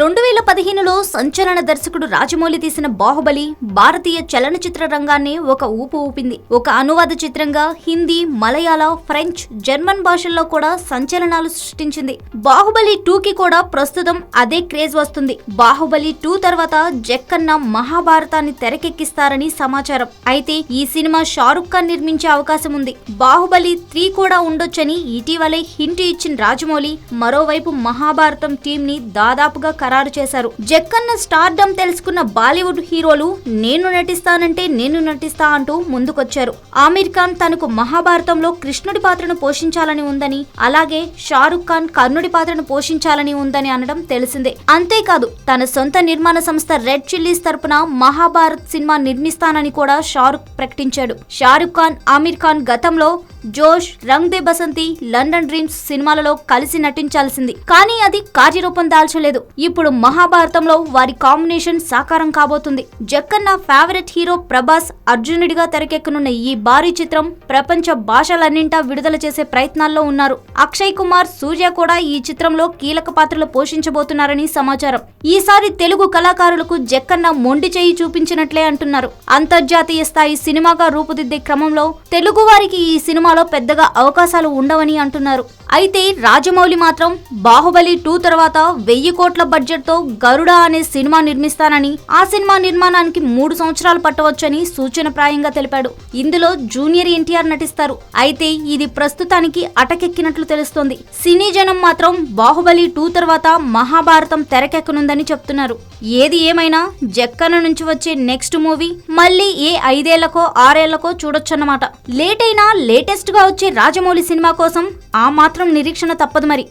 రెండు వేల పదిహేనులో సంచలన దర్శకుడు రాజమౌళి తీసిన బాహుబలి భారతీయ చలనచిత్ర రంగాన్ని ఒక ఊపు ఊపింది. ఒక అనువాద చిత్రంగా హిందీ మలయాళ ఫ్రెంచ్ జర్మన్ భాషల్లో కూడా సంచలనాలు సృష్టించింది. బాహుబలి టూ కి కూడా ప్రస్తుతం అదే క్రేజ్ వస్తుంది. బాహుబలి టూ తర్వాత జక్కన్న మహాభారతాన్ని తెరకెక్కిస్తారని సమాచారం. అయితే ఈ సినిమా షారుఖ్ ఖాన్ నిర్మించే అవకాశం ఉంది. బాహుబలి త్రీ కూడా ఉండొచ్చని ఇటీవలే హింట్ ఇచ్చిన రాజమౌళి మరోవైపు మహాభారతం టీం ని దాదాపుగా ఖరారు చేశారు. జక్కన్న స్టార్డమ్ తెలుసుకున్న బాలీవుడ్ హీరోలు నేను నటిస్తానంటే నేను నటిస్తా అంటూ ముందుకొచ్చారు. ఆమీర్ ఖాన్ తనకు మహాభారతంలో కృష్ణుడి పాత్రను పోషించాలని ఉందని అలాగే షారుఖ్ ఖాన్ కర్ణుడి పాత్రను పోషించాలని ఉందని అనడం తెలిసిందే. అంతేకాదు తన సొంత నిర్మాణ సంస్థ రెడ్ చిల్లీస్ తరపున మహాభారత్ సినిమా నిర్మిస్తానని కూడా షారుఖ్ ప్రకటించాడు. షారుఖ్ ఖాన్ ఆమీర్ ఖాన్ గతంలో జోష్ రంగ్ దే బసంతి లండన్ డ్రీమ్స్ సినిమాలలో కలిసి నటించాల్సింది. కానీ అది కార్యరూపం దాల్చలేదు. ఇప్పుడు ఇప్పుడు మహాభారతంలో వారి కాంబినేషన్ సాకారం కాబోతుంది. జక్కన్న ఫేవరెట్ హీరో ప్రభాస్ అర్జునుడిగా తెరకెక్కనున్న ఈ భారీ చిత్రం ప్రపంచ భాషలన్నింటా విడుదల చేసే ప్రయత్నాల్లో ఉన్నారు. అక్షయ్ కుమార్ సూర్య కూడా ఈ చిత్రంలో కీలక పాత్రలు పోషించబోతున్నారని సమాచారం. ఈసారి తెలుగు కళాకారులకు జక్కన్న మొండి చేయి చూపించినట్లే అంటున్నారు. అంతర్జాతీయ స్థాయి సినిమాగా రూపుదిద్దే క్రమంలో తెలుగు వారికి ఈ సినిమాలో పెద్దగా అవకాశాలు ఉండవని అంటున్నారు. అయితే రాజమౌళి మాత్రం బాహుబలి టూ తర్వాత వెయ్యి కోట్ల బడ్జెట్తో గరుడ అనే సినిమా నిర్మిస్తానని ఆ సినిమా నిర్మాణానికి మూడు సంవత్సరాలు పట్టవచ్చని సూచనప్రాయంగా తెలిపాడు. ఇందులో జూనియర్ ఎన్టీఆర్ నటిస్తారు. అయితే ఇది ప్రస్తుతానికి అటకెక్కినట్లు తెలుస్తోంది. సినీ జనం మాత్రం బాహుబలి టూ తర్వాత మహాభారతం తెరకెక్కనుందని చెప్తున్నారు. ఏది ఏమైనా జక్కన నుంచి వచ్చే నెక్స్ట్ మూవీ మళ్ళీ ఏ ఐదేళ్ళకో ఆరేళ్ళకో చూడొచ్చన్నమాట. లేట్ అయినా లేటెస్ట్గా వచ్చే రాజమౌళి సినిమా కోసం ఆ మాత్రం మాత్రం నిరీక్షణ తప్పదు మరి.